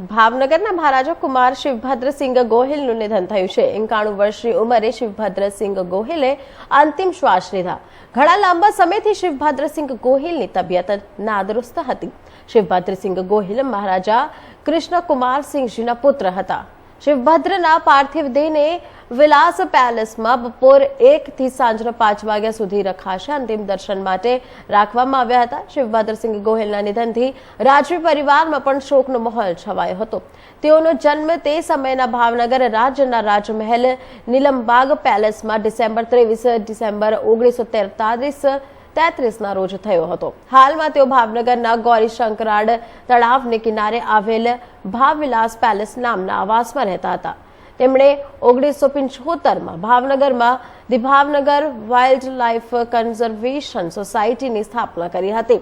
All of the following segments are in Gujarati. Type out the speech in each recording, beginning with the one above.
ભાવનગરના મહારાજા કુમાર શિવભદ્રસિંહ ગોહિલનું નિધન થયું છે. એકાણું વર્ષની ઉંમરે શિવભદ્રસિંહ ગોહિલે અંતિમ શ્વાસ લીધા. ઘણા લાંબા સમયથી શિવભદ્રસિંહ ગોહિલની તબિયત નાદુરસ્ત હતી. શિવભદ્રસિંહ ગોહિલ મહારાજા કૃષ્ણકુમારસિંહજીના પુત્ર હતા. શિવભદ્રના પાર્થિવ દેહને વિલાસ પેલેસમાં બપોર એક થી સાંજના પાંચ વાગ્યા સુધી રખાશે. અંતિમ દર્શન માટે રાખવામાં આવ્યા હતા. શિવભદ્રસિંહ ગોહિલના નિધનથી રાજવી પરિવારમાં પણ શોકનો માહોલ છવાયો હતો. તેઓનો જન્મ તે સમયના ભાવનગર રાજ્યના રાજમહેલ નીલમબાગ પેલેસમાં ડિસેમ્બર ત્રેવીસ, ડિસેમ્બર ઓગણીસો તેતાલીસ તેત્રીસના રોજ થયો હતો. હાલમાં તેઓ ભાવનગરના ગૌરી શંકરાડ તળાવને કિનારે આવેલ ભાવવિલાસ પેલેસ નામના આવાસમાં રહેતા હતા. તેમણે ઓગણીસો પંચોતેરમાં ભાવનગરમાં the Bhavnagar wild life conservation સોસાયટીની સ્થાપના કરી હતી.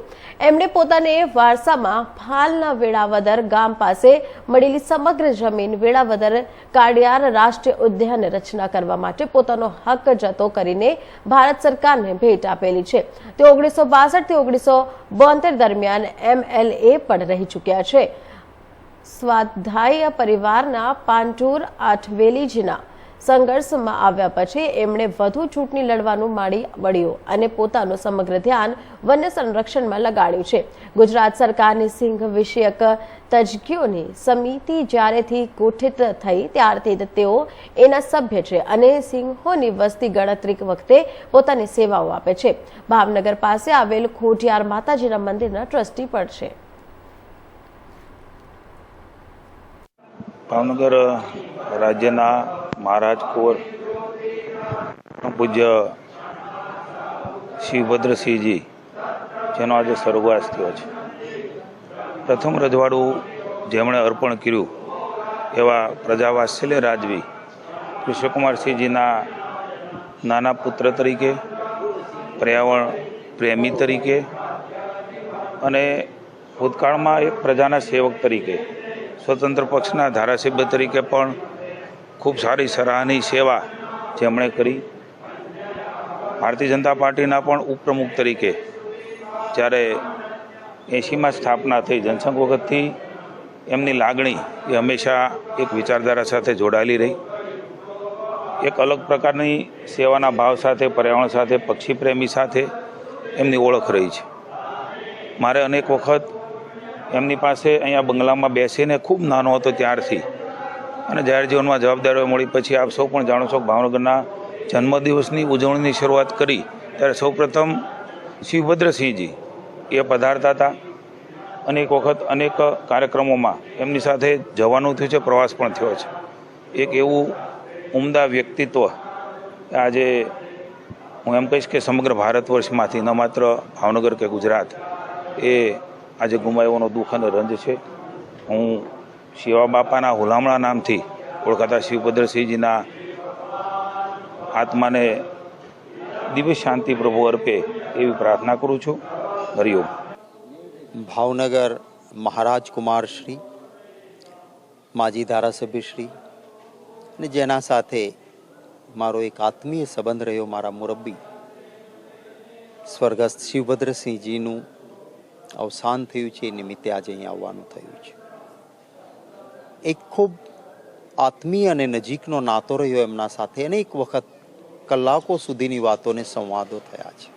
એમણે પોતાને વારસામાં ફાલના વેળાવદર ગામ પાસે મળેલી સમગ્ર જમીન વેળાવદર કાડિયાર રાષ્ટ્રીય ઉદ્યાન રચના કરવા માટે પોતાનો હક જતો કરીને ભારત સરકારને ભેટ આપેલી છે. તે ઓગણીસો બાસઠથી ઓગણીસો બોતેર દરમિયાન એમએલએ પણ રહી ચૂક્યા છે. સ્વાધ્યાય પરિવારના પાંટુર આઠવેલીજીના સંઘર્ષમાં આવ્યા પછી એમણે વધુ ચૂંટણી લડવાનું માડી વળ્યું અને પોતાનું સમગ્ર ધ્યાન વન્ય સંરક્ષણમાં લગાડ્યું છે. ગુજરાત સરકારની સિંહ વિષયક તજજ્ઞોની સમિતિ જ્યારેથી ગઠિત થઈ ત્યારથી તેઓ એના સભ્ય છે અને સિંહોની વસ્તી ગણતરી વખતે પોતાની સેવાઓ આપે છે. ભાવનગર પાસે આવેલ ખોટિયાર માતાજીના મંદિરના ટ્રસ્ટી પણ છે. ભાવનગર રાજ્યના મહારાજ કુંવર પૂજ્ય શિવભદ્રસિંહજી, જેનો આજે સ્વર્ગવાસ થયો છે. પ્રથમ રજવાડું જેમણે અર્પણ કર્યું એવા પ્રજાવાત્સલ્ય રાજવી કૃષ્ણકુમારસિંહજીના નાના પુત્ર તરીકે, પર્યાવરણ પ્રેમી તરીકે અને ભૂતકાળમાં એક પ્રજાના સેવક તરીકે સ્વતંત્ર પક્ષના ધારાસભ્ય તરીકે પણ ખૂબ સારી સરાહની સેવા જેમણે કરી. ભારતીય જનતા પાર્ટીના પણ ઉપપ્રમુખ તરીકે જ્યારે એંશીમાં સ્થાપના થઈ જનસંઘ વખતથી, એમની લાગણી એ હંમેશા એક વિચારધારા સાથે જોડાયેલી રહી. એક અલગ પ્રકારની સેવાના ભાવ સાથે, પર્યાવરણ સાથે પક્ષી પ્રેમી સાથે એમની ઓળખ રહી છે. મારે અનેક વખત એમની પાસે અહીંયા બંગલામાં બેસીને ખૂબ નાનો હતો ત્યારથી. અને જાહેર જીવનમાં જવાબદારીઓ મળી. પછી આપ સૌ પણ જાણો છો ભાવનગરના જન્મદિવસની ઉજવણીની શરૂઆત કરી ત્યારે સૌપ્રથમ શિવભદ્રસિંહજી એ પધારતા હતા. અનેક વખત અનેક કાર્યક્રમોમાં એમની સાથે જવાનું થયું છે, પ્રવાસ પણ થયો છે. એક એવું ઉમદા વ્યક્તિત્વ આજે હું એમ કહીશ કે સમગ્ર ભારત વર્ષમાંથી ન માત્ર ભાવનગર કે ગુજરાત એ આજે ગુમાવવાનો દુઃખ અને રંજ છે. હું શિવા બાપાના હુલામણા નામથી ઓળખાતા શિવભદ્રસિંહજીના આત્માને દિવ્ય શાંતિ પ્રભુ અર્પે એવી પ્રાર્થના કરું છું. હરિઓમ ભાવનગર મહારાજ કુમાર શ્રી, માજી ધારાસભ્ય શ્રી અને જેના સાથે મારો એક આત્મીય સંબંધ રહ્યો, મારા મુરબ્બી સ્વર્ગસ્થ શિવભદ્રસિંહજીનું અવસાન થયું છે, એ નિમિત્તે આજે અહીં આવવાનું થયું છે. એક ખૂબ આત્મીય અને નજીકનો નાતો રહ્યો એમના સાથે અનેક વખત કલાકો સુધીની વાતોને સંવાદો થયા છે.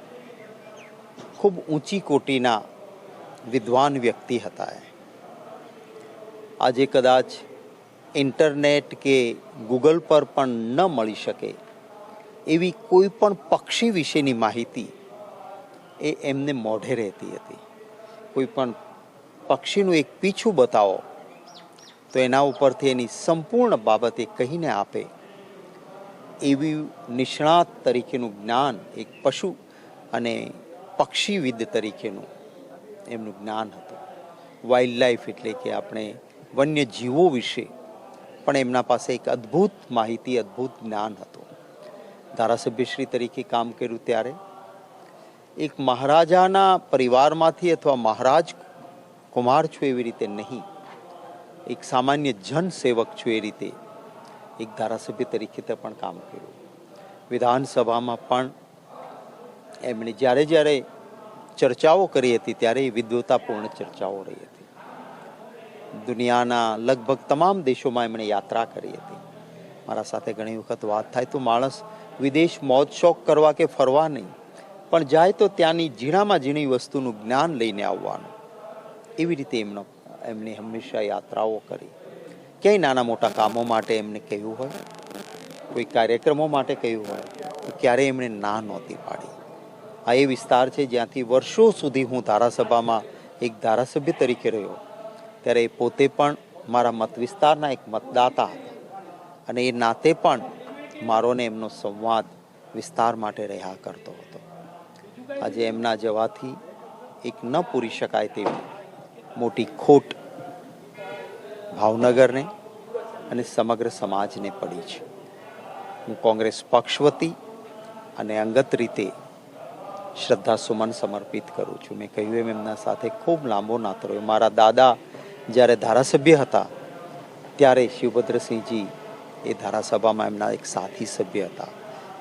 ખૂબ ઊંચી કોટીના વિદ્વાન વ્યક્તિ હતા એ. આજે કદાચ ઇન્ટરનેટ કે ગૂગલ પર પણ ન મળી શકે એવી કોઈ પણ પક્ષી વિશેની માહિતી એ એમને મોઢે રહેતી હતી. કોઈ પણ પક્ષીનું એક પીછું બતાવો, તો એના ઉપરથી એની સંપૂર્ણ બાબતે કહીને આપે. એવી નિષ્ણાત તરીકેનું જ્ઞાન, એક પશુ અને પક્ષીવિદ તરીકેનું એમનું જ્ઞાન હતું. વાઇલ્ડ લાઈફ એટલે કે આપણે વન્ય જીવો વિશે પણ એમના પાસે એક અદ્ભુત માહિતી, અદ્ભુત જ્ઞાન હતું. ધારાસભ્યશ્રી તરીકે કામ કર્યું ત્યારે એક મહારાજાના પરિવારમાંથી અથવા મહારાજ કુમાર છું એવી રીતે નહીં. એક સામાન્ય જનસેવક છું એ રીતે એક ધારાસભ્ય તરીકે પણ કામ કર્યું. વિધાનસભામાં પણ એમણે જ્યારે જ્યારે ચર્ચાઓ કરી હતી ત્યારે એ વિદ્વતાપૂર્ણ ચર્ચાઓ રહી હતી. દુનિયાના લગભગ તમામ દેશોમાં એમણે યાત્રા કરી હતી. મારા સાથે ઘણી વખત વાત થાય તો માણસ વિદેશ મોજ શોખ કરવા કે ફરવા નહીં. પણ જાય તો ત્યાંની ઝીણામાં ઝીણી વસ્તુનું જ્ઞાન લઈને આવવાનું. એવી રીતે એમનો એમની હંમેશા યાત્રાઓ કરી. ક્યાંય નાના મોટા કામો માટે એમને કહ્યું હોય, કોઈ કાર્યક્રમો માટે કહ્યું હોય, તો ક્યારેય એમણે ના નહોતી પાડી. આ એ વિસ્તાર છે જ્યાંથી વર્ષો સુધી હું ધારાસભામાં એક ધારાસભ્ય તરીકે રહ્યો. ત્યારે એ પોતે પણ મારા મત વિસ્તારના એક મતદાતા હતા. અને એ નાતે પણ મારો ને એમનો સંવાદ વિસ્તાર માટે રહ્યા કરતો હતો. આજે એમના જવાથી એક ન પૂરી શકાય તેવી મોટી ખોટ ભાવનગરને અને સમગ્ર સમાજને પડી છે. હું કોંગ્રેસ પક્ષ વતી અને અંગત રીતે શ્રદ્ધા સુમન સમર્પિત કરું છું. મેં કહ્યું એમ એમના સાથે ખૂબ લાંબો નાતો રહ્યો મારા દાદા જ્યારે ધારાસભ્ય હતા, ત્યારે શિવભદ્રસિંહજી એ ધારાસભામાં એમના એક સાથી સભ્ય હતા.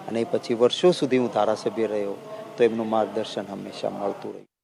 અને પછી વર્ષો સુધી હું ધારાસભ્ય રહ્યો. તો એમનું માર્ગદર્શન હંમેશા મળતું રહ્યું